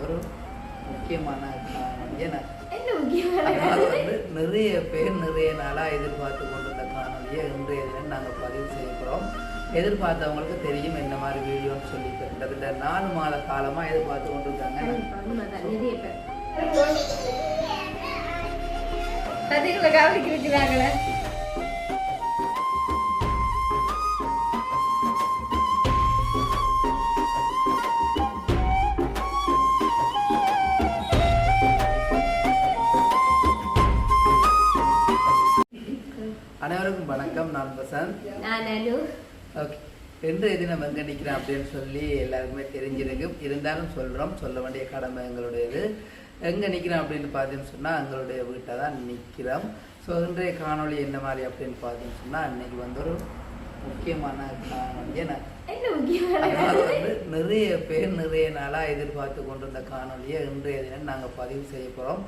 ஒரு முக்கியமான ஏன்னா வந்து நிறைய பேர் நிறைய நாளாக எதிர்பார்த்து கொண்டிருந்த காணொலியை இன்றைய தினம் நாங்கள் பதிவு செய்ய போகிறோம் எதிர்பார்த்தவங்களுக்கு தெரியும் என்ன மாதிரி வீடியோன்னு சொல்லி கிட்டத்தட்ட நாலு மாத காலமாக எதிர்பார்த்து கொண்டிருக்காங்க. கதைகளை கவனிக்கிறாங்களே நான் வசந்த் நான் அனு. ஓகே இன்றைய தினம் எங்கே நிற்கிறேன் அப்படின்னு சொல்லி எல்லாருக்குமே தெரிஞ்சிருக்கும் இருந்தாலும் சொல்கிறோம் சொல்ல வேண்டிய கடமை எங்களுடையது. எங்கே நிற்கிறோம் அப்படின்னு பார்த்தீங்கன்னு சொன்னால் எங்களுடைய வீட்டை தான் நிற்கிறோம் ஸோ இன்றைய காணொளி என்ன மாதிரி அப்படின்னு பார்த்தீங்கன்னு சொன்னால் இன்னைக்கு வந்து ஒரு முக்கியமான காணொளி? ஏன்னா வந்து நிறைய பேர் நிறைய நாளாக எதிர்பார்த்து கொண்டிருந்த காணொலியை இன்றைய தினம் நாங்கள் பதிவு செய்ய போகிறோம்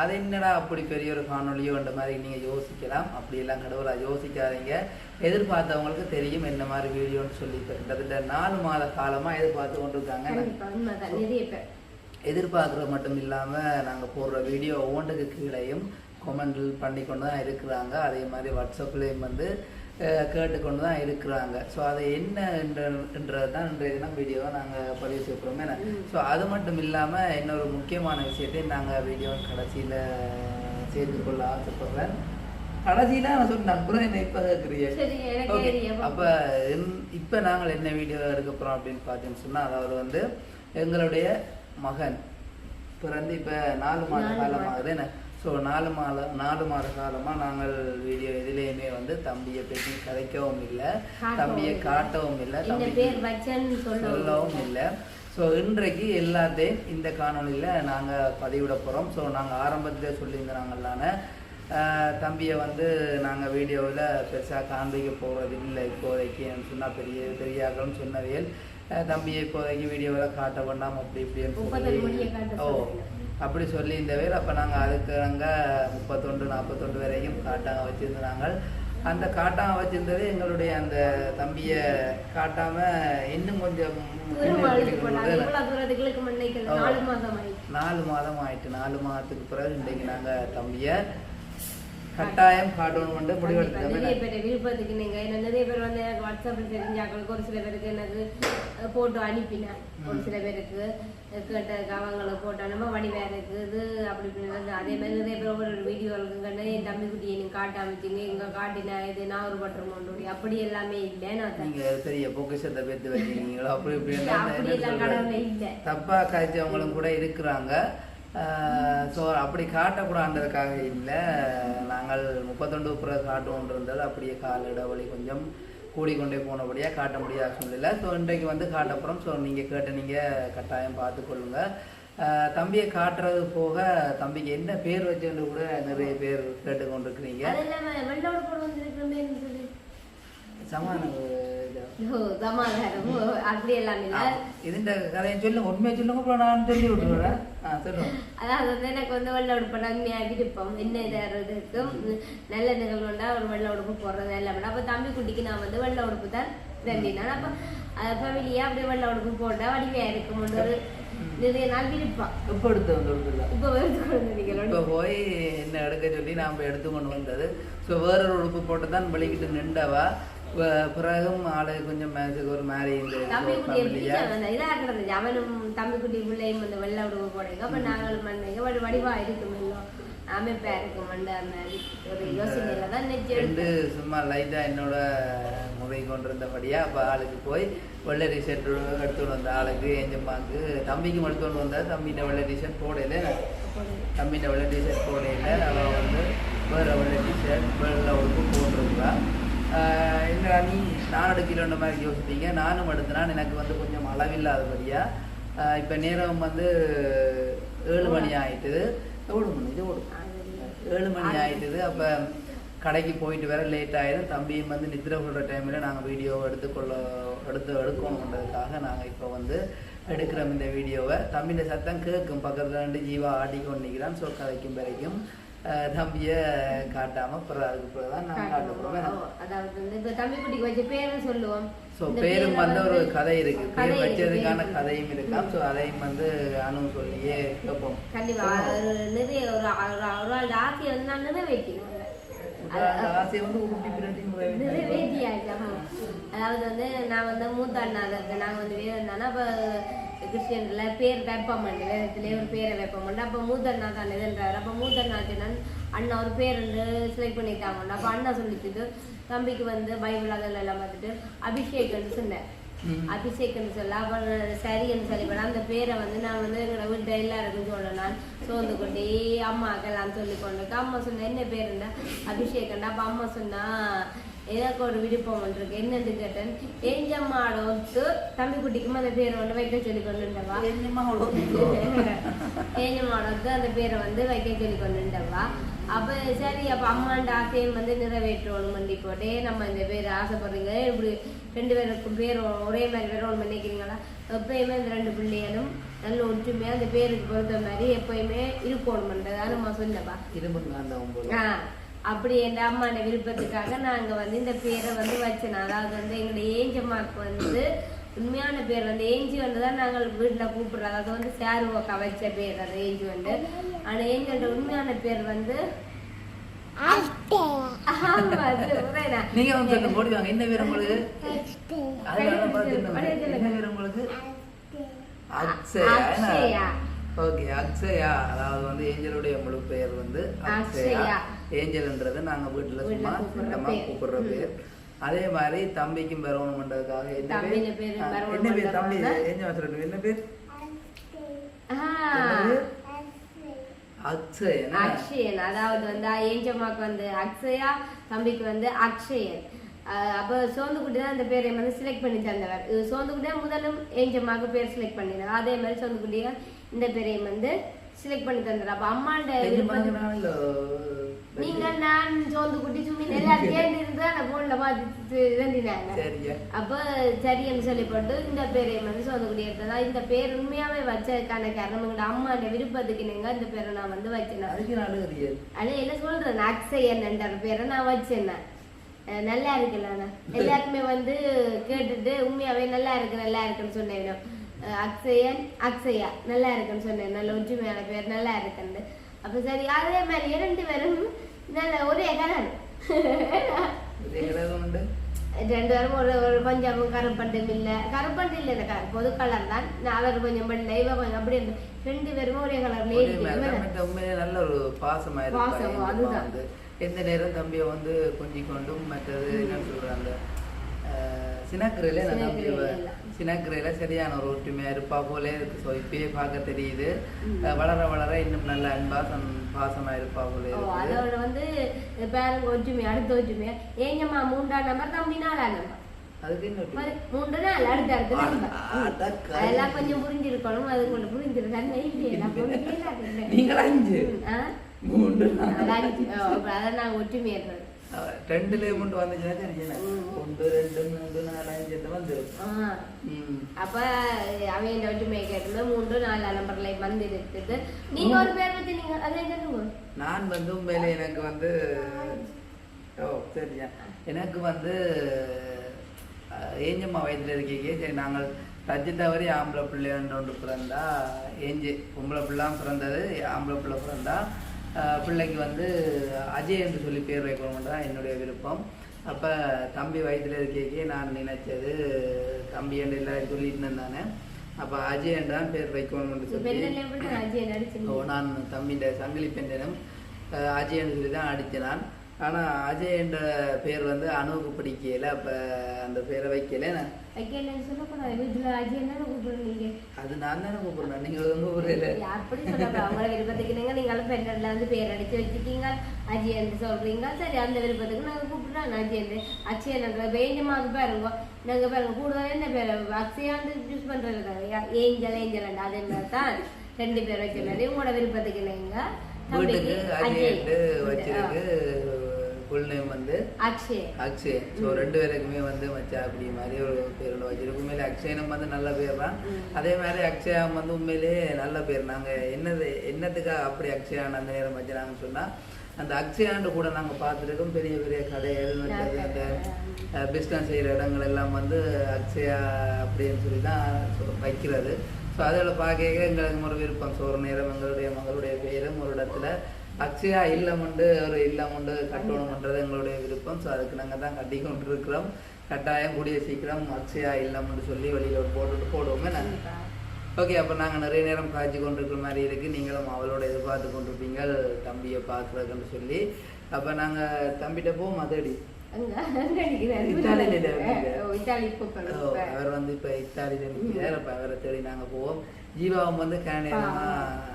அது என்னடா அப்படி பெரிய ஒரு காணொலியோ என்ற மாதிரி நீங்கள் யோசிக்கலாம். அப்படியெல்லாம் கடவுளா யோசிக்காதீங்க. எதிர்பார்த்தவங்களுக்கு தெரியும் என்ன மாதிரி வீடியோன்னு சொல்லி கிட்டத்தட்ட நாலு மாத காலமாக எதிர்பார்த்து நிறைய பேர். எதிர்பார்க்குறது மட்டும் இல்லாமல் நாங்கள் போடுற வீடியோ ஒவ்வொன்றுக்கு கீழேயும் கொமெண்ட் பண்ணி கொண்டு தான் இருக்கிறாங்க. அதே மாதிரி வாட்ஸ்அப்லேயும் வந்து கேட்டுக்கொண்டு தான் இருக்கிறாங்க. ஸோ அது என்ன என்றது தான் இன்றைய தினம் வீடியோவை நாங்கள் பதிவு ஏன்னா ஸோ அது மட்டும் இல்லாமல் இன்னொரு முக்கியமான விஷயத்தை நாங்கள் வீடியோ கடைசியில் சேர்த்து கொள்ள ஆசைப்படுறேன். கடைசியில் நான் சொன்ன அப்புறம் என்ன இப்போ கேட்குறீங்க. அப்போ இப்போ நாங்கள் என்ன வீடியோ எடுக்க போகிறோம் அப்படின்னு பார்த்தீங்கன்னு சொன்னால் அதாவது வந்து எங்களுடைய மகன். பிறந்து இப்போ நாலு மாத நாலு காலமாகுது. என்ன? ஸோ நாலு மாத நாலு மாத காலமாக நாங்கள் வீடியோ எதுலேயுமே வந்து தம்பியை பற்றி கதைக்கவும் இல்லை. தம்பியை. காட்டவும் இல்லை. தம்பி சொல்லவும் இல்லை. ஸோ இன்றைக்கு எல்லாத்தையும் இந்த காணொளியில் நாங்கள் பதிவிட போகிறோம் ஸோ நாங்கள் ஆரம்பத்திலே சொல்லியிருந்தாங்களான தம்பியை வந்து நாங்கள் வீடியோவில் பெருசாக காண்பிக்க போகிறது இல்லை இப்போதைக்கு சொன்னால் பெரிய பெரியாக்களும் சொன்னவியல் தம்பியை இப்போதைக்கு வீடியோவில் காட்ட வேண்டாம் அப்படி இப்படின்னு ஓ. அப்படி சொல்லி இந்த வேல் அப்போ நாங்கள் அதுக்கு நாங்கள் முப்பத்தொன்று நாற்பத்தொன்று வரைக்கும் காட்டாங்க வச்சுருந்தாங்க அந்த காட்டாம வச்சிருந்தது எங்களுடைய அந்த தம்பியை காட்டாம இன்னும் கொஞ்சம். நாலு மாதம் ஆயிட்டு. நாலு மாதத்துக்கு பிறகு இன்றைக்கு நாங்கள் தம்பியை கட்டாயம் காட்டணும் கண்டிப்பா, நிறைய முடிவெடுத்தோம் பேர் விருப்பத்துக்கு நிறைய பேர் வந்து எனக்கு வாட்ஸ்அப்ல தெரிஞ்சாக்களுக்கு ஒரு சில பேருக்கு எனக்கு போட்டோ அனுப்பினேன். ஒரு சில பேருக்கு கேட்ட அவங்கள போட்டோ அனுப்ப வடிவா இருக்குது அப்படி இப்படி வந்து அதே மாதிரி நிறைய பேர் ஒரு வீடியோ இருக்குங்கன்னு என் தம்பி குட்டியை நீங்க காட்ட அமைச்சிங்க இங்க காட்டினா இது நான் ஒரு மோண்டோடி அப்படி எல்லாமே இல்லை நான் நீங்க பெரிய பொக்கிஷத்தை பெற்று வச்சிருக்கீங்களோ? அப்படி இப்படி அப்படி எல்லாம் கடவுளே இல்லை. தப்பா காய்ச்சவங்களும் கூட இருக்கிறாங்க. ஸோ அப்படி காட்டக்கூடாதுன்றதுக்காக இல்லை. நாங்கள் முப்பத்தொண்டு புற காட்டுவோன்றிருந்தால் அப்படியே கால இடைவெளி கொஞ்சம் கூடிக்கொண்டே போனபடியாக காட்ட முடியாத சூழ்நிலை. ஸோ இன்றைக்கு வந்து காட்டப்புறம் ஸோ நீங்கள் கேட்ட நீங்கள் கட்டாயம் பார்த்துக்கொள்ளுங்கள் தம்பியை காட்டுறது போக தம்பிக்கு என்ன பேர் வச்சுன்னு கூட நிறைய பேர் கேட்டுக்கொண்டிருக்கிறீங்க. சமானம் சமாதானம். அப்படி கதையை சொல்லுங்க. உண்மையை சொல்லுங்க. அப்புறம் நான் சொல்லி விட்டுறேன் அதாவது வந்து எனக்கு வந்து வெள்ளை உடுப்பு நன்மையா விருப்பம் என்ன இதுக்கும் நல்ல நிகழ்வுண்டா ஒரு வெள்ளை உடுப்பு போடுறது எல்லாம். அப்ப தம்பி குட்டிக்கு நான் வந்து வெள்ளை உடுப்பு தான் தண்டினான் அப்ப ஃபேமிலியா அப்படியே வெள்ளை உடுப்பு போட்டா வடிவையா இருக்கும் ஒரு நிறைய நாள் விருப்பம். இப்போ எடுத்து வந்து இப்ப வருது குழந்தைகளோட இப்போ போய் என்ன எடுக்க சொல்லி நாம் எடுத்து கொண்டு வந்தது. ஸோ வேறொரு உடுப்பு போட்டு தான் வெளிக்கிட்டு நின்றவா. பிறகும் ஆளு கொஞ்சம் ஒரு மாதிரி இந்த அவனும் தம்பி குட்டி பிள்ளையும் அந்த வெள்ளை உடுப்பு போடுங்க அப்ப நாங்களும் பண்ணீங்க வடி வடிவா இருக்கும் அமைப்பா இருக்கும் அந்த மாதிரி. ஒரு யோசனையில தான் ரெண்டு சும்மா லைட்டாக என்னோட முறை கொண்டிருந்தபடியா அப்போ ஆளுக்கு போய் வெள்ளை டிஷர்ட் எடுத்துட்டு வந்த ஆளுக்கு எஞ்சம்மாக்கு தம்பிக்கும் எடுத்துட்டு வந்தா தம்பிகிட்ட வெள்ளை டிஷர்ட் போடல. தம்பிகிட்ட வெள்ளை டிஷர்ட் போடையில அவள் வந்து வேறு வெள்ளை டிஷர்ட் வெள்ளை உடுப்பு போட்டிருக்கா என்னடா நீ நான் எடுக்கலன்ற மாதிரி யோசிப்பீங்க. நானும் எடுத்தேன் எனக்கு வந்து கொஞ்சம் அளவில்லாதபடியா இப்போ நேரம் வந்து ஏழு மணி ஆயிட்டுது ஓடும் இது ஓடும் ஏழு மணி ஆயிட்டுது. அப்போ கடைக்கு போயிட்டு வர லேட் ஆயிடும். தம்பியும் வந்து நித்திர விடுற டைமில் நாங்கள் வீடியோ எடுத்துக்கொள்ள எடுத்து எடுக்கணுன்றதுக்காக நாங்கள் இப்போ வந்து எடுக்கிறோம் இந்த வீடியோவை தம்பிൻ്റെ சத்தம் கேட்கும். பக்கத்தில் ரெண்டு ஜீவா ஆடிக்கொண்டு நிற்கிறான் ஸோ கதைக்கும் வரைக்கும் தம்பிய காட்டாம பிறகு அதுக்கு பிறகு தான் நான் காட்ட அதாவது வந்து இப்ப தம்பி குட்டிக்கு வச்ச பேரும் சொல்லுவோம். ஸோ பேரும் பேரை வந்து ஒரு கதை இருக்கு. பேர் வச்சதுக்கான கதையும் இருக்காம். ஸோ அதையும் வந்து அனு சொல்லியே கேட்போம். கண்டிப்பா. ஒரு நிறைய ஒரு ஒரு ஆள் ஆசையை வந்து நான் நிறைவேற்றினேன் அந்த ஆசையை வந்து உருட்டி பிரட்டி நிறைவேற்றி நிறைவேற்றியாச்சு ஆமா. அதாவது வந்து நான் வந்து மூத்த அண்ணா இருக்கேன். நாங்கள் வந்து வேறு தானே அப்போ கிறிஸ்டியன்ல பேர் வைப்போம் வேதத்திலே ஒரு பேரை வைப்போம் அப்போ மூத்த அண்ணா தான் இதுன்றாரு. அப்போ மூத்த அண்ணா சொன்னான் ஒரு பேர் வந்து செலக்ட் பண்ணிட்டாங்க அப்போ அண்ணா சொல்லிச்சுட்டு தம்பிக்கு வந்து பைபிள் அதெல்லாம் எல்லாம் பார்த்துட்டு அபிஷேக்னு சொன்னேன். அபிஷேக்னு சொல்ல அப்புறம் சரின்னு சொல்லி போனா அந்த பேரை வந்து நான் வந்து எங்களோட வீட்டு எல்லாருக்கும் சொல்லலாம் சோர்ந்து கொண்டே அம்மாக்கெல்லாம் சொல்லி கொண்டு அம்மா சொன்ன என்ன பேருண்டா அபிஷேகண்டா அப்ப அம்மா சொன்னா எனக்கு ஒரு விருப்பம் ஒன்று இருக்கு என்னன்னு கேட்டேன். ஏஞ்சம்மாட ஒத்து தம்பி குட்டிக்கும் அந்த பேரை வந்து வைக்க சொல்லி கொண்டுண்டவா ஒத்து அந்த பேரை வந்து வைக்க சொல்லி கொண்டுண்டவா அப்ப சரி அப்ப அம்மாண்ட ஆசையும் வந்து நிறைவேற்றணும் பண்ணி போட்டே நம்ம இந்த பேர் ஆசைப்படுறீங்க. இப்படி ரெண்டு பேருக்கும் பேர் ஒரே மாதிரி வரணும் நினைக்கிறீங்களா எப்பயுமே இந்த ரெண்டு பிள்ளைகளும் நல்ல ஒற்றுமையா அந்த பேருக்கு பொறுத்த மாதிரி எப்பயுமே இருக்கணும்ன்றதா நம்ம இரும்புங்க அந்த ஒன்பது ஆ, அப்படி என் அம்மாண்ட விருப்பத்துக்காக நாங்க வந்து இந்த பேரை வந்து வச்சோம். அதாவது வந்து எங்களுடைய ஏஞ்சம்மாக்கு வந்து உண்மையான பேர் வந்து ஏஞ்சி வந்து தான் நாங்கள் வீட்டுல கூப்பிடுறோம். அதாவது வந்து சேருவோக்கா வச்ச பேர் அது ஏஞ்சி வந்து. ஆனா ஏஞ்சோட உண்மையான பேர் வந்து. நீங்க வந்து அந்த என்ன பேர் உங்களுக்கு? என்ன பேர்? உங்களுக்கு? அக்ஷயா. ஓகே அக்ஷயா. அதாவது வந்து ஏஞ்சலுடைய முழு பெயர் வந்து அக்ஷயா. ஏஞ்சல்ன்றது நாங்க வீட்டுல சும்மா பேர். கூப்பிடுற பேர். அதே மாதிரி தம்பிக்கும் பெறணும்ன்றதுக்காக என்ன தம்பின பேர்? என்ன பேர் தம்பி. ஏஞ்சல் சொல்லணும் என்ன பேர்? அக்ஷயன் அக்ஷயன். அதாவது வந்து ஏஞ்சம்மாக்கு வந்து அக்ஷயா தம்பிக்கு வந்து அக்ஷயன். அப்ப சோந்துக்குட்டி தான் அந்த பேரை வந்து செலக்ட் பண்ணி தந்தவர். இது சோந்துக்குட்டி தான் முதலும் ஏஞ்சம்மாக்கு பேர் செலக்ட் பண்ணினார் அதே மாதிரி சோந்துக்குட்டி தான் இந்த பேரையும் வந்து செலக்ட் பண்ணி தந்தார் அப்ப அம்மாண்ட விருப்பத்துக்கு நீங்க நான் சோந்துக்குட்டி சும்மி எல்லாரும் சேர்ந்து இருந்து அந்த போன்ல பார்த்து இதண்டினாங்க சரியா அப்ப சரின்னு சொல்லி போட்டு இந்த பேரை வந்து எடுத்ததா? இந்த பேர் உண்மையாவே வச்சதுக்கான காரணம் எங்களோட அம்மா அந்த விருப்பத்துக்கு நீங்க இந்த பேரை நான் வந்து வச்சேன். அது என்ன சொல்றேன் அக்ஷயன் என்ற பேரை நான் வச்சேன். நல்லா இருக்குல்ல? எல்லாருக்குமே வந்து கேட்டுட்டு உண்மையாவே நல்லா இருக்கு நல்லா இருக்குன்னு சொன்னேன்? அக்ஷயன் அக்ஷயா நல்லா இருக்குன்னு சொன்னேன். நல்ல ஒற்றுமையான பேர் நல்லா இருக்குன்னு. அப்ப சரி அதே மாதிரி இரண்டு பேரும் நல்ல ஒரே கலர் ரெண்டு பேரும் ஒரு ஒரு கொஞ்சம் கருப்பட்டும் இல்ல கருப்பட்டு இல்ல கரு- பொது கலர் தான் அவர் கொஞ்சம் வெள்ளை இவ கொஞ்சம் அப்படி ரெண்டு பேரும் ஒரே கலர் உண்மையிலே நல்ல ஒரு பாசமா பாசம், அதுதான். எந்த நேரம் தம்பியை வந்து கொஞ்சிக் கொண்டும் மற்றது என்ன சொல்றாங்க நான் தம்பியை சினக்கரையில சரியான ஒரு ஒற்றுமையா இருப்பா போலே இருக்கு. ஸோ இப்பயே பார்க்க தெரியுது. வளர வளர இன்னும் நல்ல அன்பா சம் பாசமா இருப்பா போலே இருக்குது. அதோட வந்து பேருங்க ஒற்றுமை அடுத்த ஒற்றுமை. ஏங்கம்மா மூன்றாம் நம்பர் தம்பி நாலாம் நம்பர் மூன்று நாள் அடுத்த அடுத்த. அதெல்லாம் கொஞ்சம் புரிஞ்சிருக்கணும். அது வைக்கிறேன் புரிஞ்சிருக்காங்க நீங்கள் அஞ்சு. மூன்று அதான் நாங்க ஒற்றுமையாடுறது ரெண்டுல கொண்டு வந்துச்சுன்னா. ஒன்று ரெண்டு மூன்று நாலு அஞ்சு வந்துடும் அப்ப அவன் ஒற்றுமை கேட்டு மூன்று நாலு நம்பர்ல வந்து இருக்குது நீங்க ஒரு பேர் வச்சு நீங்க அதே சொல்லுங்க நான் வந்து உண்மையிலே எனக்கு வந்து ஓ சரியா எனக்கு வந்து ஏஞ்சம்மா வயதில் இருக்கீங்க சரி நாங்கள் ரஜி தவறி ஆம்பளை பிள்ளைன்னு ஒன்று பிறந்தா ஏஞ்சி பொம்பளை பிள்ளாம் பிறந்தது ஆம்பளை பிள்ளை பிறந்தா பிள்ளைக்கு வந்து அஜய் என்று சொல்லி பேர் வைக்கணும் தான் என்னுடைய விருப்பம். அப்போ தம்பி வயதில் இருக்கேக்கே நான் நினைச்சது தம்பி என்று எல்லாரும் சொல்லிட்டு இருந்தானே அப்போ அஜய் என்று தான் பேர் வைக்கணும்னு சொல்லி. நான் தம்பின்ற சங்கிலி பெண்ணிடம் அஜயன் சொல்லி தான் அடித்தேன் நான். ஆனால் அஜய் என்ற பேர் வந்து அணுவுக்கு பிடிக்கல. அப்போ அந்த பேரை வைக்கல. அஜய் கூப்பிடுறீங்க அது நான் தானே கூப்பிடுறேன். நீங்கள் வந்து கூப்பிடல அப்படி சொல்லக்கூடாது அவங்கள விருப்பத்துக்கு நீங்க நீங்களும் பெண்ணெல்லாம் வந்து பேர் அடிச்சு வச்சுட்டீங்க அஜய் என்று சொல்றீங்க. சரி அந்த விருப்பத்துக்கு நாங்க கூப்பிடுறோம். அஜய் என்று. அக்ஷயன் என்ற வேஞ்சமாக பாருங்க. நாங்க பாருங்க கூடுதல் என்ன பேர்? அக்ஷயா வந்து யூஸ் பண்றது கிடையாது. ஏஞ்சல் ஏஞ்சல் அதே மாதிரி தான் ரெண்டு பேர் வச்ச மாதிரி உங்களோட விருப்பத்துக்கு நீங்க வீட்டுக்கு அஜய் அஜய். வச்சிருக்கு. ஃபுல் நேம் வந்து அக்ஷய். அக்ஷய். ஸோ ரெண்டு பேருக்குமே வந்து மச்சா அப்படி மாதிரி ஒரு பேர் ஒன்று வச்சிருக்கு. உண்மையிலே அக்ஷயனம் வந்து நல்ல பேர் தான். அதே மாதிரி அக்ஷயம் வந்து உண்மையிலேயே நல்ல பேர். நாங்கள் என்னது என்னத்துக்காக அப்படி அக்ஷயான் அந்த நேரம் வச்சுனாங்கன்னு சொன்னால் அந்த அக்ஷயாண்டு கூட நாங்கள் பார்த்துருக்கோம். பெரிய பெரிய கடைகள் அந்த பிஸ்னஸ் செய்கிற இடங்கள் எல்லாம் வந்து அக்ஷயா அப்படின்னு சொல்லி தான் சொ- வைக்கிறது. ஸோ அதில் பார்க்க எங்களுக்கு ஒரு விருப்பம். ஸோ ஒரு நேரம் எங்களுடைய மகளுடைய பேரும் ஒரு இடத்துல அக்ஷயா இல்லம் உண்டு ஒரு இல்லம் உண்டு கட்டணும்ன்றது எங்களுடைய விருப்பம். ஸோ அதுக்கு நாங்கள் தான் கட்டி கொண்டு இருக்கிறோம் கட்டாயம் கூடிய சீக்கிரம் அக்ஷயா இல்லம்னு சொல்லி வெளியில் ஒரு போட்டுட்டு போடுவோமே. நாங்கள் ஓகே அப்போ நாங்கள் நிறைய நேரம் காய்ச்சி கொண்டிருக்கிற மாதிரி இருக்குது நீங்களும் அவளோட எதிர்பார்த்து கொண்டிருப்பீங்க. தம்பியை பார்க்குறதுன்னு சொல்லி. அப்போ நாங்கள் தம்பிகிட்ட போவோம்? அதடி. அவர் வந்து இப்போ இத்தாலியில் நிற்கிறார் அப்போ அவரை தேடி நாங்கள் போவோம். ஜீவாவும் வந்து கேனேரமாக ஆடிக்கொண்டு ஆடிக்கொண்டே இருப்பான். இருக்கிறான்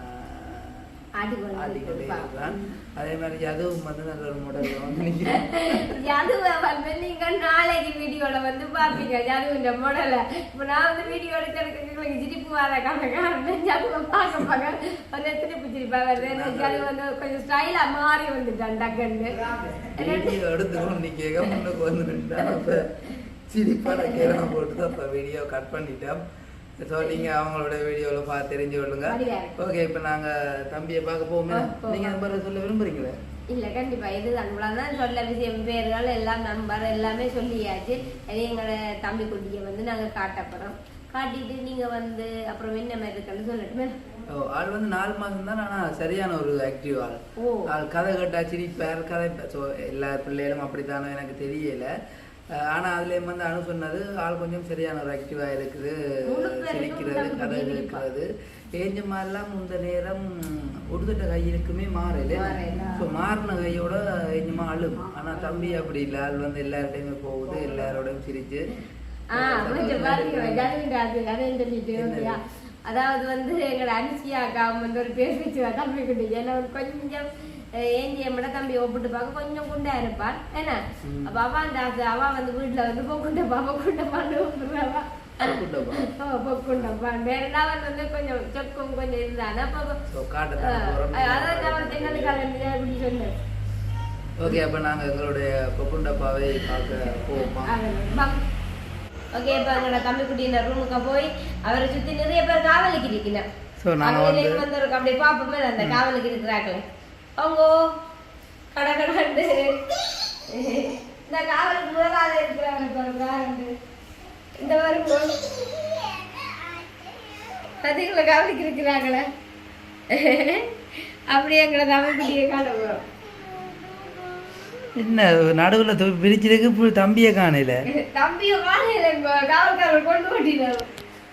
அதே மாதிரி அதுவும் வந்து நல்ல ஒரு முடல் ஜாதுவை வந்து நீங்க நாளைக்கு வீடியோல வந்து பாப்பீங்க. ஜாதுவின் மாடல இப்ப நான் வந்து வீடியோ எடுக்கிறதுக்கு உங்களுக்கு சிரிப்பு வர கணக்கான ஜாதுவை பார்க்க பார்க்க வந்து சிரிப்பு சிரிப்பா வருது. ஜாது வந்து கொஞ்சம் ஸ்டைலா மாறி வந்துட்டான் டக்குன்னு. வீடியோ எடுத்துக்கணும் நீ கேட்க முன்னுக்கு வந்து சிரிப்பான கேரம் போட்டு தான் இப்போ வீடியோ கட் பண்ணிட்டோம் ஸோ நீங்கள் அவங்களோட வீடியோவில் பார்த்து தெரிஞ்சு கொள்ளுங்க. ஓகே இப்போ நாங்கள் தம்பியை பார்க்க போவோமே. நீங்கள் அந்த மாதிரி சொல்ல விரும்புறீங்களே? இல்ல கண்டிப்பா. இது தான் சொல்ல விஷயம். பேர்கள் எல்லாம் நம்பர் எல்லாமே சொல்லியாச்சு. எங்களோட தம்பி குட்டியை வந்து நாங்க காட்டப்படுறோம் காட்டிட்டு நீங்க வந்து அப்புறம் என்ன மாதிரி இருக்குன்னு சொல்லட்டுமே. ஓ ஆள் வந்து நாலு மாதம் தான் ஆனால் சரியான ஒரு ஆக்டிவ் ஆள். ஓ. ஆள் கதை கேட்டா சிரிப்பார் கதை ஸோ எல்லா பிள்ளைகளும் அப்படித்தானோ எனக்கு தெரியல. அஹ் ஆனா அதுலேயும் வந்து அனு சொன்னது ஆள் கொஞ்சம் சரியான ஒரு ஆக்டிவாக இருக்குது சிரிக்கிறது கதை சிரிப்பா. கேட்கறது ஏஞ்ச மாதிரிலாம் முந்த நேரம் உடுத்துட்ட கையிருக்குமே மாறல. மாறல. ஸோ மாறின கையோட ஏஞ்சமா அழும். ஆனா தம்பி அப்படி இல்லை. ஆள் வந்து எல்லார்டையுமே போகுது எல்லாரோடையும் சிரிச்சு. அது? அதாவது வந்து எங்களோட அனுசியா அக்கா வந்து ஒரு பேர் வச்சு குட்டி ஏன்னா ஒரு கொஞ்சம் ஏந்தி எம்மட தம்பி ஒப்பிட்டு பார்க்க கொஞ்சம் குண்டா இருப்பான் என்ன. அப்ப அவ அந்த அவ வந்து வீட்டுல வந்து பொக்குண்டப்பா பொக்குண்டப்பான்னு கூப்பிடுறாவா வந்து கொஞ்சம் சொக்கும் கொஞ்சம் இருந்தான் அதான் எங்களுக்கு அப்படி சொன்னேன் ஓகே அப்போ நாங்கள் எங்களுடைய கொக்குண்டப்பாவை பார்க்க போவோமா ஓகே இப்போ எங்களோட தம்பிக்குட்டியின் ரூமுக்கு போய் அவரை சுத்தி நிறைய பேர் காவலுக்கு இருக்கிறார் ஸோ நாங்கள் வந்து அவங்களே வந்து ஒரு அப்படி பார்ப்போமே அந்த காவலுக்கு இருக்கிறாங்களே அவங்க கடை கடாண்டு இந்த காவலுக்கு முதலாவது இருக்கிறாங்க பாருங்க. இந்த வருங்க அதுக்குள்ள காவலுக்கு இருக்கிறாங்களே அப்படியே எங்களை தம்பிக்குட்டியை காண போறோம். என்ன நடுவில் பிரிச்சிருக்கு இப்போ தம்பியை காணல. தம்பியை காலையில காவல்காரர் கொண்டு ஓட்டினார்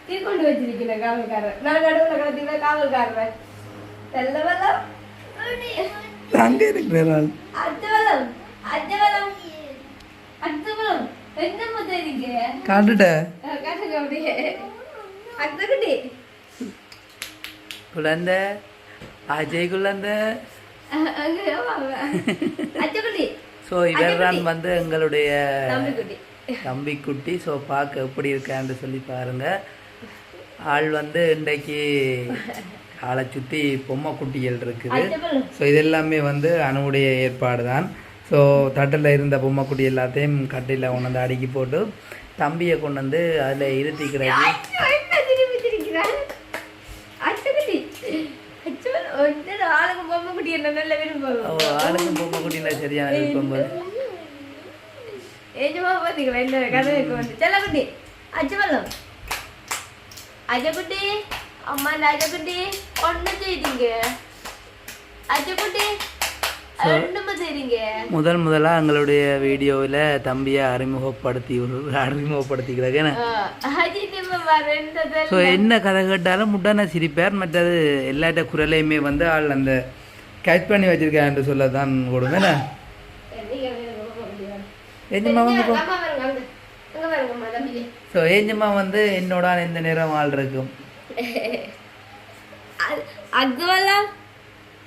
தீ கொண்டு வச்சிருக்கீங்க காவல்காரர். நான் நடுவில் கிடத்தீங்க காவல்காரர் நல்ல அங்கே இருக்கிறாள் அச்சவலம் அச்சவலம் அச்சவலம் என்னம்மா தெரியுங்க காட்டுட்ட காட்டுங்க அப்படியே. அத்தகுட்டி குழந்தை அஜய் குழந்தை. ஸோ இவர் தான் வந்து எங்களுடைய தம்பிக்குட்டி. தம்பி குட்டி ஸோ பார்க்க எப்படி இருக்கான்னு சொல்லி பாருங்க. ஆள் வந்து இன்றைக்கு ஆளை சுற்றி பொம்மை குட்டிகள் இருக்குது. ஸோ இது எல்லாமே வந்து அணுவுடைய ஏற்பாடு தான் ஸோ தட்டில் இருந்த பொம்மை குட்டி எல்லாத்தையும் கட்டியில் கொண்டு வந்து அடுக்கி போட்டு தம்பியை கொண்டு வந்து அதில் இருத்திக்கிறது. ஆளுக்கு பொம்மை குட்டி என்ன நல்ல விரும்புவோம் பொம்மை குட்டியில் சரியான விருப்பம் ஏஜமா பாத்தீங்களா என்ன கதை வந்து? செல்லக்குட்டி அஜகுட்டி அம்மா அஜகுட்டி. செய்தீங்க செய்றீங்க முதல் முதலாக எங்களுடைய வீடியோவில் தம்பியை அறிமுகப்படுத்தி அறிமுகப்படுத்திக்கிறாங்க. ஸோ என்ன கதை கேட்டாலும் முட்டான சிரிப்பார். மற்றது எல்லாட்ட குரலையுமே வந்து ஆள் அந்த கேட்ச் பண்ணி வச்சிருக்கான்னு சொல்ல தான் கொடுங்க. ஏஞ்சம்மா வந்து ஸோ ஏஞ்சம்மா வந்து என்னோட இந்த நேரம் ஆள் இருக்கும். அக்தவல்லாம்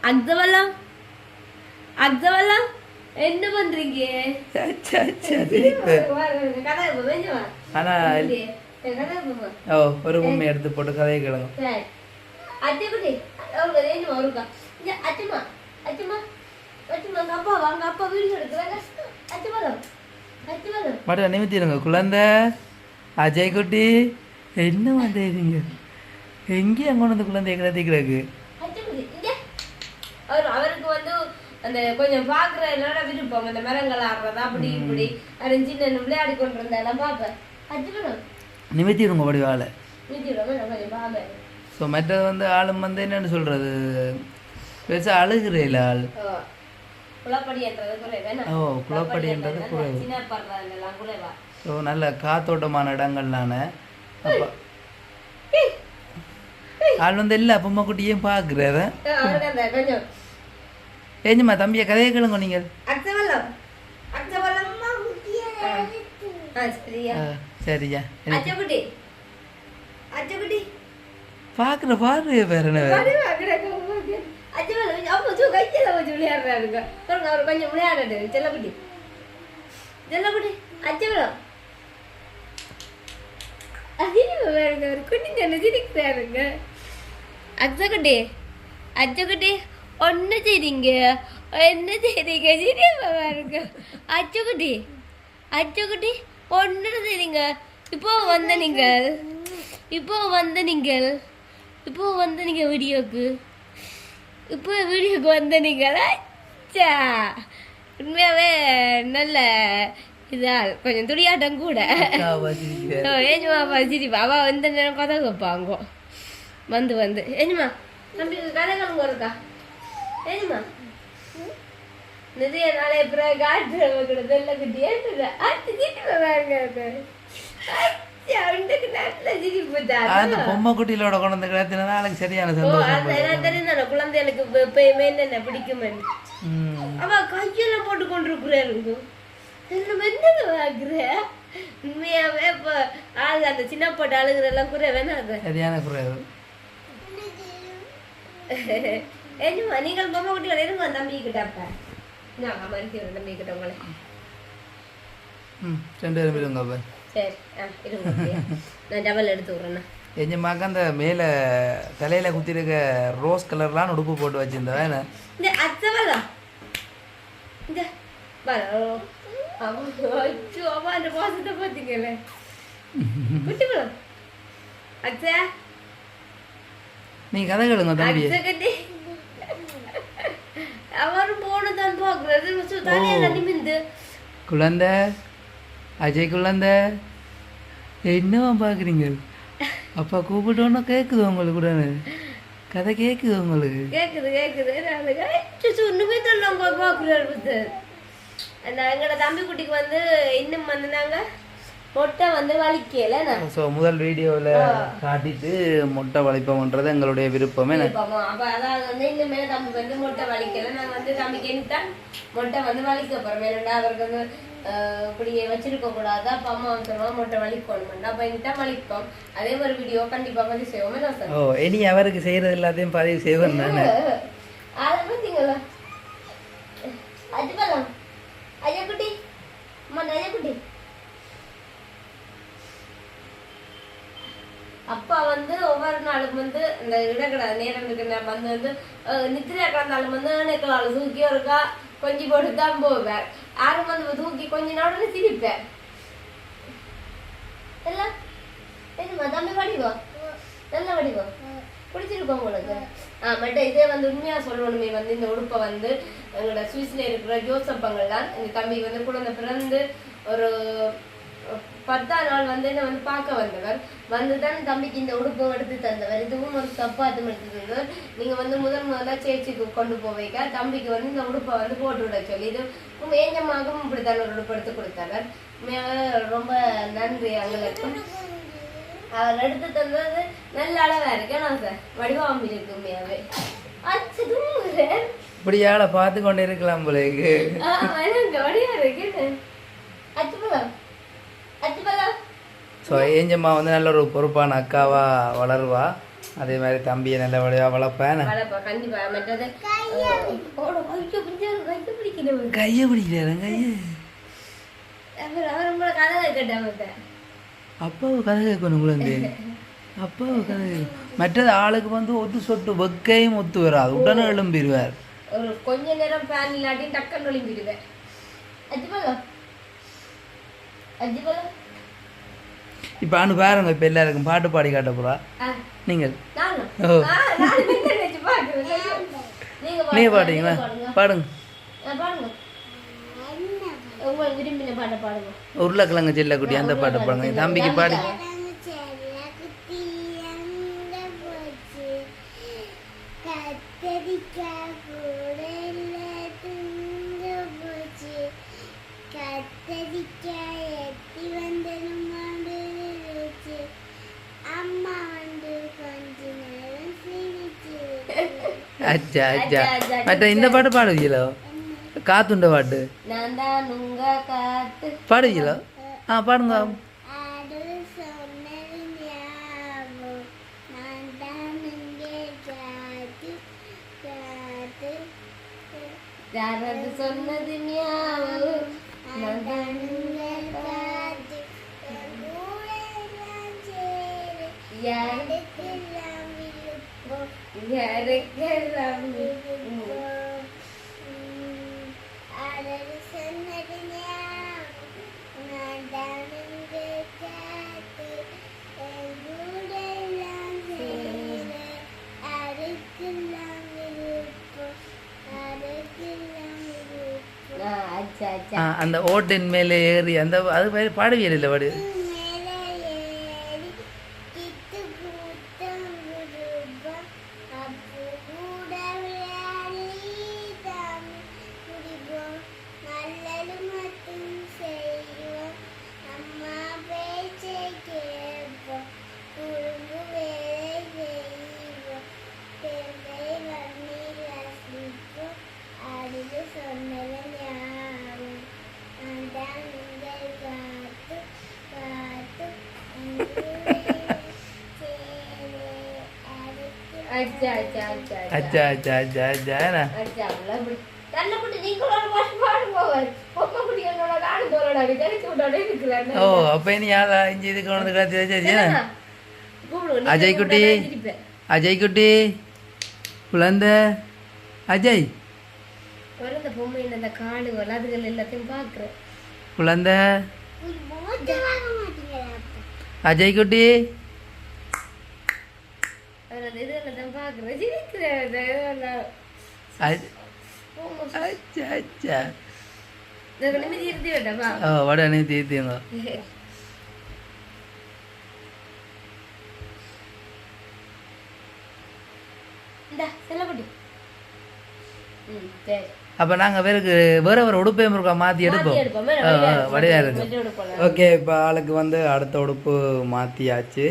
அக்தவல்லாம் அக்தவல்லாம் என்ன பண்றீங்க? போமா ஓ ஒரு பொம்மை எடுத்து போட்டு கதையை கேளுங்க மட்டும் நிமித்திடுங்க. குழந்தை அஜய் குட்டி என்ன வந்துடுறீங்க எங்கேயும் கொண்டு வந்து கிடத்திக்கிறாக்கு அச்சுக்குட்டி இங்க? அவர் அவருக்கு வந்து அந்த கொஞ்சம் பாக்குற என்னோட விருப்பம் அந்த மரங்கள் ஆடுறது அப்படி இப்படி. அது சின்ன விளையாடி கொண்டு இருந்தாலும் பார்ப்பேன் நிமித்திடுங்க வடிவால பார்ப்பேன் ஸோ மற்றது வந்து ஆளும் வந்து என்னன்னு சொல்கிறது பெருசாக அழுகிறேல ஆள். ஓ குளப்படின்றது குறைவா ஸோ நல்ல காத்தோட்டமான இடங்கள்லான. அப்போ ஆள் வந்து இல்லை அப்பம்மா குட்டியும் கொஞ்சம் ஏஞ்சுமா தம்பியை கதையை கேளுங்க நீங்கள் சரியா. பார்க்குற பாரு வேற என்ன விளையாடுறாருங்க அச்சக்குட்டி அச்சக்குட்டி ஒன்று செய்றீங்க? என்ன செய்றீங்க? சிரிப்பா பாருங்க. அச்சக்குட்டி அச்சக்குட்டி ஒன்று செய்றீங்க? இப்போ வந்த நீங்கள் இப்போ வந்த நீங்கள் இப்போ வந்த நீங்கள் வீடியோக்கு இப்போ வீடியோக்கு வந்த நீங்கள் அச்சா! உண்மையாகவே நல்ல இதா கொஞ்சம் துடியாட்டம் கூட. ஏஞ்சுமா அப்பா சிரிப்பா அவ இந்த நேரம் கதை வைப்பாங்க? வந்து வந்து. ஏஞ்சுமா தம்பி கதை கிளம்பு இருக்கா ஏஞ்சுமா? நிறைய நாளை அப்புறம் காட்டுறவங்க கூட வெள்ள குட்டி ஏற்றுல அச்சு சிரிப்பு பாருங்க அது. அச்சு அவனுக்கு நல்ல சிரிப்பு ஆ, அந்த தான் பொம்மை குட்டியிலோட கொண்டு வந்து கிடத்தினா நாளைக்கு சரியான சந்தோஷம் அந்த எனக்கு எப்பயுமே என்னென்ன பிடிக்குமென்னு ம். அவ கையில போட்டு கொண்டிருக்கிறாருங்க என்ன என்னது வாங்குற? உண்மையாவே இப்ப ஆளு அந்த சின்ன போட்டு அழுகுற எல்லாம் குறை வேணா அது சரியான குறைவு ஏஜுமா நீங்கள் பொம்மை குட்டிகள் இருங்க தம்பி கிட்ட அப்ப நான் மறுத்தி வரேன் தம்பி கிட்ட உங்களை ம் ரெண்டு பேரும் இருங்க அப்போ சரி ஆ இருங்க அப்படியே. நான் டபுள் எடுத்து விட்றேண்ணா எஞ்சமாக்க அந்த மேலே தலையில் குத்திருக்க ரோஸ் கலர்லாம் உடுப்பு போட்டு வச்சிருந்தா என்ன இந்த அச்சவலா இந்த பாரு அவன் அச்சோ அவன் அந்த பாசத்தை பார்த்தீங்கல்ல குட்டி பழம் அச்சா நீ கதை கேளுங்க தம்பி அவர் போனதான் நிமிந்து குழந்தை அஜய் குழந்தை என்னவா பார்க்குறீங்க அப்பா கூப்பிட்டோன்னா கேட்குது உங்களுக்கு கூட கதை கேட்குது உங்களுக்கு கேக்குது கேக்குது ஒண்ணுமே தெரியல அந்த எங்களோட தம்பி குட்டிக்கு வந்து இன்னும் வந்து நாங்க மொட்டை வந்து வலிக்கல ஸோ முதல் வீடியோவில் காட்டிட்டு மொட்டை வளைப்போம்ன்றது எங்களுடைய விருப்பமே. அப்ப அதாவது வந்து இனிமே தம்பி வந்து மொட்டை வலிக்கல. நாங்க வந்து தம்பிக்கு என்னத்தான் மொட்டை வந்து வலிக்க போறோம் ஏன்னா அவருக்கு வந்து ஆஹ், இப்படி வச்சிருக்க கூடாது. அப்ப அம்மா சொல்லுவாங்க மொட்டை வலிக்கணும் அப்ப இனிதான் வலிப்போம். அதே ஒரு வீடியோ கண்டிப்பா பதிவு செய்வோமே. நான் ஓ இனி அவருக்கு செய்கிறது எல்லாத்தையும் பதிவு செய்வேன் நான். அதை பார்த்தீங்களா அஜிபலம் அஜயக்குட்டி அம்மா அஜயக்குட்டி அப்பா வந்து ஒவ்வொரு நாளும் வந்து இந்த இடக்கடை நேரம் இருக்கிற வந்து வந்து நித்திரையா கிடந்தாலும் வந்து நிக்கலால் தூக்கி ஒருக்கா கொஞ்சி போட்டு தான் போவேன் யாரும் வந்து தூக்கி கொஞ்ச நாள் சிரிப்பேன் எல்லாம் என்னம்மா தம்பி வடிவா நல்ல வடிவா பிடிச்சிருக்கோம் உங்களுக்கு ஆ இதே வந்து உண்மையா சொல்லணுமே வந்து இந்த உடுப்பை வந்து எங்களோட சுவிஸ்ல இருக்கிற ஜோசப்பங்கள் தான் தம்பி வந்து குழந்தை பிறந்து ஒரு பத்தாம் நாள் வந்து என்ன வந்து பார்க்க வந்தவர். வந்து தான் தம்பிக்கு இந்த உடுப்பை எடுத்து தந்தவர். இதுவும் ஒரு சப்பாத்தும் எடுத்து தந்தவர் நீங்க வந்து முதல் முதல்ல சேர்ச்சிக்கு கொண்டு போவைக்க தம்பிக்கு வந்து இந்த உடுப்பை வந்து போட்டு விட சொல்லி. இது ஏஞ்சமாகவும் இப்படித்தான் ஒரு உடுப்பு எடுத்து கொடுத்தவர். உண்மையாவே ரொம்ப நன்றி அவங்களுக்கும் அவர் எடுத்து தந்தது நல்ல அளவா இருக்கு. நான் சார்? வடிவாம்பி இருக்கு உண்மையாவே அச்சு தூங்குறேன். இப்படியால பார்த்து கொண்டு இருக்கலாம் போலேக்கு எனக்கு வடிவா இருக்கு அச்சு பழம் அச்சு பழம் ஸோ ஏஞ்சம்மா வந்து நல்ல ஒரு பொறுப்பான அக்காவா வளருவா. அதே மாதிரி தம்பியை நல்ல வழியாக வளர்ப்பேன். கையை பிடிக்கிறாரு கையை? அவர் அவர் ரொம்ப கதை கேட்டாங்க அப்பாவை கதை கேட்கணும் குழந்தை அப்பாவை கதை. மற்றது ஆளுக்கு வந்து ஒத்து சொட்டு வெக்கையும் ஒத்து வராது. உடனே எழும்பிடுவார். ஒரு கொஞ்ச நேரம் ஃபேன் இல்லாட்டி டக்குன்னு ஒளிம்பிடுவேன் அஜி போல? அஜி போல? இப்போ அனு பாருங்க இப்போ எல்லாருக்கும் பாட்டு பாடி காட்ட போறா. ஆ. நீங்கள். ஓ. நீங்க பாடுங்க, பாடுறீங்களா? பாடுங்க. பாடுங்க. பாடுங்க. பாடுங்க. உருளைக்கிழங்கு செல்லக்குட்டி அந்த பாட்டு பாடுங்க. தம்பிக்கு பாடி கத்தரிக்காய் கூட துங்க போச்சு கத்தரிக்காய் எத்தி வந்ததும் வந்துருச்சு அம்மா வந்து கொஞ்ச நேரம் சிரிச்சு அச்சா அச்சா மற்ற இந்த பாட்டு பாடுவீங்களோ காத்துண்ட பாட்டு நான் தான் உங்க காத்து பாடுவீங்களோ ஆ பாடுங்க அது சொன்னது ஞாபகம் யாருக்கெல்லாம் அந்த ஓட்டின் மேலே ஏறி அந்த அது பேர் பாடுவீங்க இல்லை பாடு. போறோட தெரிச்சு விட்டோட இருக்கிறேன் ஓ அப்போ நீ யாரா இஞ்சி இது கொண்டு காத்தி அஜய் குட்டி. அஜய் குட்டி. குழந்த. அஜய். பிறந்த பொம்மை அந்த காடு எல்லாத்தையும் பாக்குறேன் குழந்த. அஜய் குட்டி அவர் அந்த பொம்மை அச்சா அச்சா தீர்த்திங்க அப்போ நாங்கள் பேருக்கு வேற வேற உடுப்பையும் இருக்கா மாற்றி எடுப்போம். ஆ, இருக்கு. இருக்கும். ஓகே இப்போ ஆளுக்கு வந்து அடுத்த உடுப்பு மாற்றியாச்சு?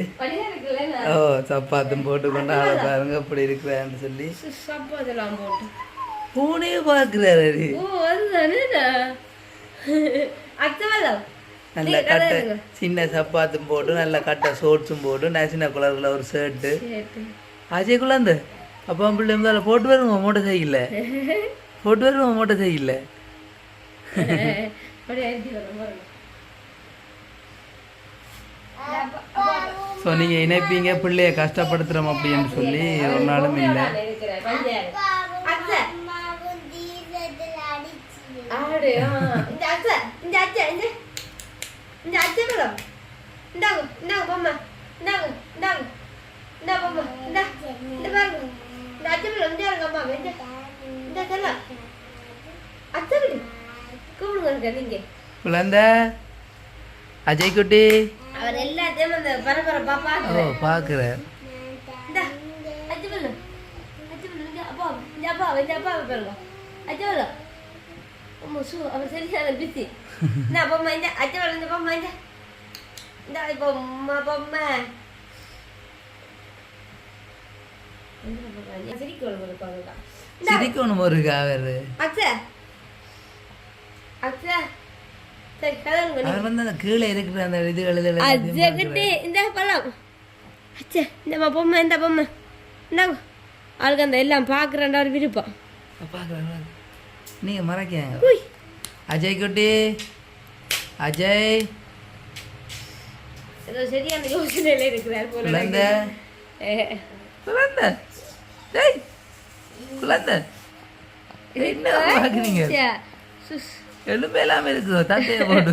ஓ சப்பாத்தும் போட்டுக்கொண்டு ஆளை பாருங்க இப்படி இருக்கிறான்னு சொல்லி. சு- சப்பா அதெல்லாம் போட்டு. பூனே பார்க்குறாரு நல்ல கட்டை சின்ன சப்பாத்தும் போட்டு நல்ல கட்டை ஷோர்ட்ஸும் போட்டு நசின கலரில் ஒரு ஷர்ட்டு அஜய் குழந்தை அப்பா பிள்ளை இருந்தாலும் போட்டு வருங்க மோட்டர் சைக்கிளில்? போட்டு வருங்க மோட்டர் சைக்கிளில் அப்படியே அடிச்சு வரோம் பாருங்க ஸோ நீங்கள் இணைப்பீங்க பிள்ளைய கஷ்டப்படுத்துகிறோம் அப்படின்னு சொல்லி ஒரு நாளும் இல்லை. குழந்தை. அஜய் குட்டி அவர் எல்லாத்தையும் அந்த பரபரப்பா ஓ இந்த பொம்மை பொம்மை சிரிக்கணும் ஒரு சரி கதவுங்க அது வந்து அந்த கீழே இருக்கிற அந்த அஜகிட்டே இந்த பழம். அச்சா இந்த பொம்மை இந்த பொம்மை. இந்தாங்க. ஆளுக்கு அந்த எல்லாம் பார்க்குறேன்டா ஒரு விருப்பம். பார்க்குறேன் நீங்கள் அஜய் குட்டி. அஜய். ஏதோ சரியான யோசனையில இருக்கிறார் போல குழந்தை. ஏ, குழந்தை. டேய் குழந்தை. என்ன பாக்குறீங்க? சே, சுஸ். எலும்பு எல்லாம் இருக்குது. தட்டையை போட்டு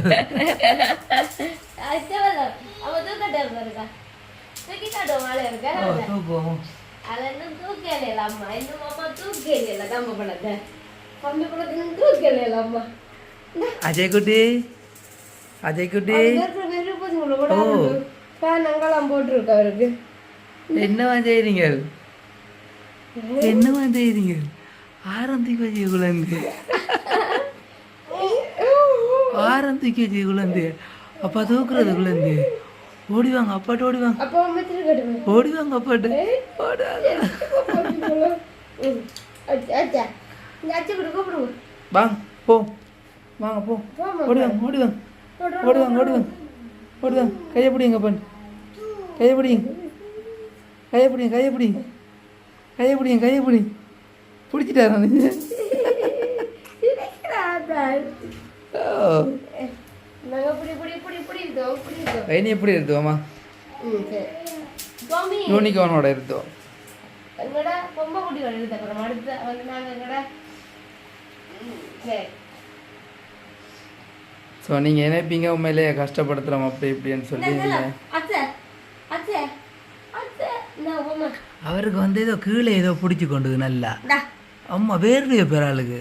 தூக்குவோம். அஜய் குட்டி அஜய் குட்டி ஓ. பேனங்களாம் போட்டிருக்காருக்கு என்னவா செய்றீங்க? என்னவா செய்றீங்க? ஆரம்பிக்க குழந்தை. குழந்தை ஆரம்பிக்க வச்சு குழந்தை அப்பா தூக்குறது குழந்தை ஓடிவாங்க அப்பாட்டு ஓடிவாங்க. ஓடிவாங்க அப்பாட்டு. கூப்பிடுவோம் வாங்க போ. வாங்க போ. ஓடிவாங்க ஓடிவாங்க. ஓடுவாங்க ஓடுவாங்க. ஓடுவாங்க. கையை பிடிங்க பண்ணு கையை பிடிங்க. கையை பிடிங்க கையை பிடிங்க. கையை பிடிங்க கையை பிடிங்க. பிடிச்சிட்டாரா ಐನಿ ಎಪ್ಪಡಿ ಇರ್ತು ಅಮ್ಮ ಯೂನಿಕ್ ಅವನೋಡ ಇರ್ತು ஸோ நீங்கள் நினைப்பீங்க உண்மையிலேயே கஷ்டப்படுத்துகிறோம் அப்படி இப்படின்னு சொல்லி அவருக்கு வந்து ஏதோ கீழே ஏதோ பிடிச்சி கொண்டது நல்லா. ஆமாம் வேர்வைய பெறாளுக்கு.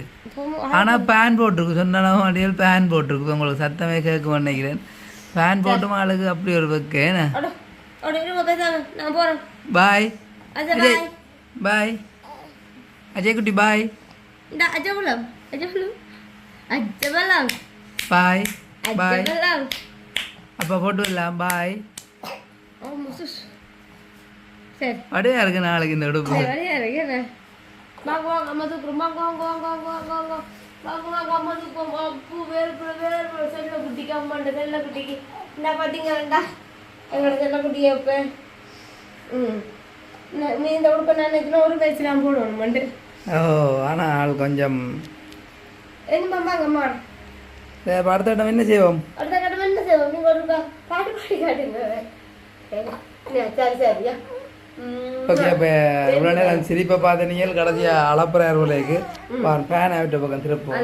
ஆனால் பேன் போட்டிருக்கு. சொன்னாலும் அடியில் பேன் போட்டிருக்கு. உங்களுக்கு சத்தமே கேட்க நினைக்கிறேன். பேன் போட்டும் ஆளுக்கு அப்படி ஒரு வெக்கேண்ணா பாய் அஜய் பாய் அஜய் குட்டி பாய் பாய் பாய் அப்போ போட்டு வரலாம் பாய் அப்படியா இருக்கு நாளைக்கு இந்த உடுப்பு. வாங்க வாங்க அம்மா தூக்குறோம் வாங்க வாங்க வாங்க வாங்க வாங்க வாங்க வாங்க. வாங்க அம்மா தூக்குவோம் பூ வேறு வேறு செல்ல குட்டிக்கு அம்மாண்ட செல்ல குட்டிக்கு இந்த பார்த்தீங்களாண்டா எங்களோட செல்ல குட்டியை இப்போ ம். ந- இந்த உடுப்பை நான் நினைக்கிறேன் ஒரு வயசுலாம் போடணும் மண்டு ஓ ஆனால் கொஞ்சம் என்ன வாங்க அம்மா. அப்ப அடுத்த இடம் என்ன செய்வோம்? அடுத்த கடமை என்ன செய்வோம்? நீங்கள் ஒரு பாட்டு பாடி காட்டுங்க. சரி சரி சரியா ஓகே இப்போ இவ்வளோ நேரம் சிரிப்பை பார்த்த நீங்கள் கடைசியாக அளப்புறார் உள்ளேக்கு ஃபேன் ஆகிட்ட பக்கம் திருப்போம்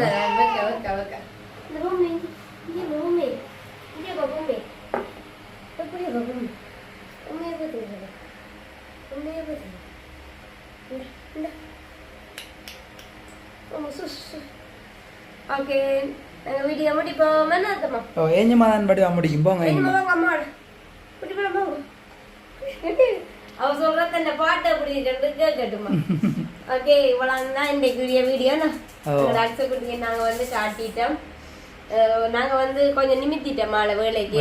ஓகே நாங்கள் வீடியோ முடிப்போம் என்ன அர்த்தமா ஓ ஏஞ்சமா படி முடிக்கும். போங்க ஏஞ்சமா வாங்க அம்மா முடி போங்க அவ சொல்றது அந்த பாட்டு அப்படி ரெண்டு கேட்கட்டுமா? ஓகே இவ்வளவு தான் இன்றைக்கு வீடியோ ஓ. அடுத்த குட்டியை நாங்க வந்து காட்டிட்டோம். நாங்க வந்து கொஞ்சம் நிமித்திட்டோம் மாலை வேலைக்கு?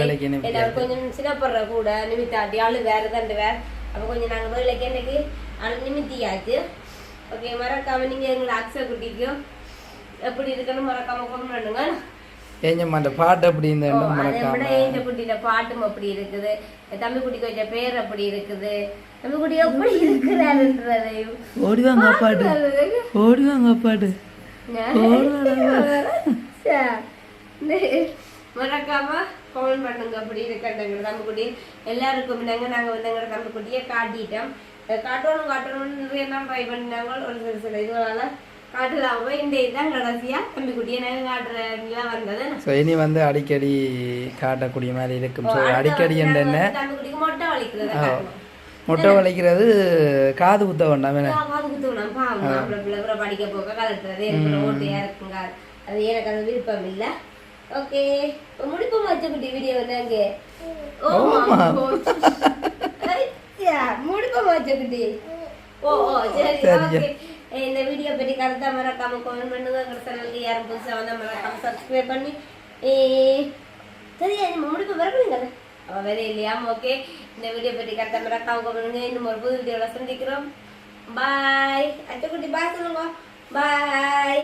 கொஞ்சம் சின்னப்படுற கூட நிமித்தாட்டி. ஆளு வேற தண்டு வேற. அப்ப கொஞ்சம் நாங்க வேலைக்கு எனக்கு ஆளு நிமித்தியாச்சு. ஓகே மறக்காம நீங்க எங்களை அக்ஸ குட்டிக்கும் எப்படி இருக்குன்னு மறக்காம கொண்டு பண்ணுங்க. ஏஞ்சம்மா அந்த பாட்டு அப்படி இந்த இந்த குட்டியில பாட்டும் அப்படி இருக்குது. தம்பி குட்டிக்கு வச்ச பேர் அப்படி இருக்குது. தம்பி குட்டி எப்படி இருக்கிறாருன்றதை ஓடிவாங்க அப்பாட்டு ஓடிவாங்க அப்பாட்டு மறக்காம கமெண்ட் பண்ணுங்க அப்படி இருக்கட்டுங்க தம்பி குட்டி எல்லாருக்கும் நாங்க நாங்க வந்து எங்களோட தம்பி குட்டியை காட்டிட்டோம் காட்டணும் காட்டணும்னு நிறைய நாள் ட்ரை பண்ணினாங்க. ஒரு சில சில இதுவால காட்டலாம் போய் இந்த இதுதான் கடைசியாக தம்பிக்குட்டி ஸோ இனி வந்து அடிக்கடி காட்டக்கூடிய மாதிரி இருக்கும். ஸோ அடிக்கடி என்ன? தம்பிக்குட்டிக்கு மொட்டை வலிக்கிறது மொட்டை வலிக்கிறது காது குத்த வேண்டாம் காது குத்த படிக்க போக கலட்டுறது ஓட்டையாக இருக்குங்க அது எனக்கு அந்த விருப்பம் இல்லை. ஓகே. முடிப்போம் வச்சக்குட்டி வீடியோ வந்தாங்க முடிப்போம் வச்சக்குட்டி ஓ சரி இந்த வீடியோ பற்றி கருத்தாக மறக்காமல் கமெண்ட் பண்ணுங்கள் கடைசி யாரும் புதுசாக வந்தால் மறக்காமல் சப்ஸ்கிரைப் பண்ணி சரியா நம்ம முடிப்பு வரப்படுங்களே அவள் வேலை இல்லையாம் ஓகே இந்த வீடியோ பற்றி கருத்தாக மறக்காமல் கமெண்ட் இன்னும் ஒரு புது வீடியோவில் சந்திக்கிறோம். பாய் அச்சக்குட்டி பாய் சொல்லுங்க. பாய்